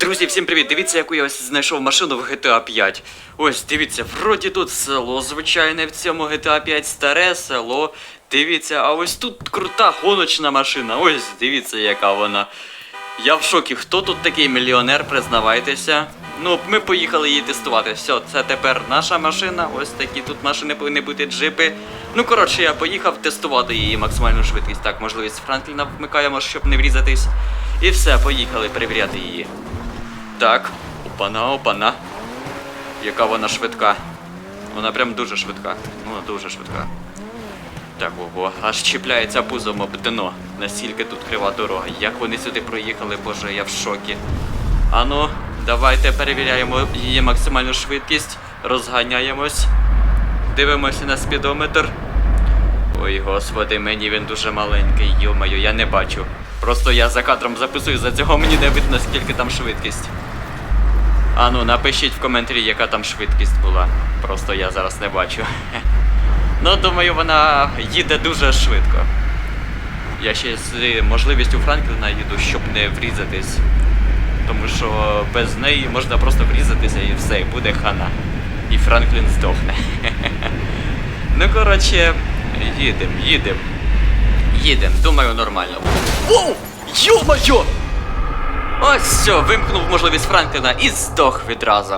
Друзі, всім привіт! Дивіться, яку я ось знайшов машину в GTA 5. Ось, дивіться, вроді тут село звичайне в цьому GTA 5, старе село. Дивіться, а ось тут крута гоночна машина. Ось, дивіться, яка вона. Я в шокі, хто тут такий мільйонер, признавайтеся. Ну, ми поїхали її тестувати. Все, це тепер наша машина. Ось такі тут машини повинні бути джипи. Ну, коротше, я поїхав тестувати її максимальну швидкість. Так, можливість Франкліна вмикаємо, щоб не врізатись. І все, поїхали перевіряти її. Так, опана, опана. Яка вона швидка. Вона прям дуже швидка. Ну, дуже швидка. Так, ого, аж чіпляється пузом об дно. Настільки тут крива дорога. Як вони сюди проїхали, боже, я в шокі. Ану, давайте перевіряємо її максимальну швидкість. Розганяємось. Дивимося на спідометр. Ой, господи, мені він дуже маленький, йомаю, я не бачу. Просто я за кадром записую, за цього мені не видно, скільки там швидкість. Ану, напишіть в коментарі, яка там швидкість була. Просто я зараз не бачу. Ну, думаю, вона їде дуже швидко. Я ще з можливістю Франкліна їду, щоб не врізатись. Тому що без неї можна просто врізатися і все, і буде хана. І Франклін здохне. Ну, коротше, їдем, їдем. Їдем, думаю, нормально. Воу! Йо-моє! Ось все, вимкнув можливість Франкліна і здох відразу.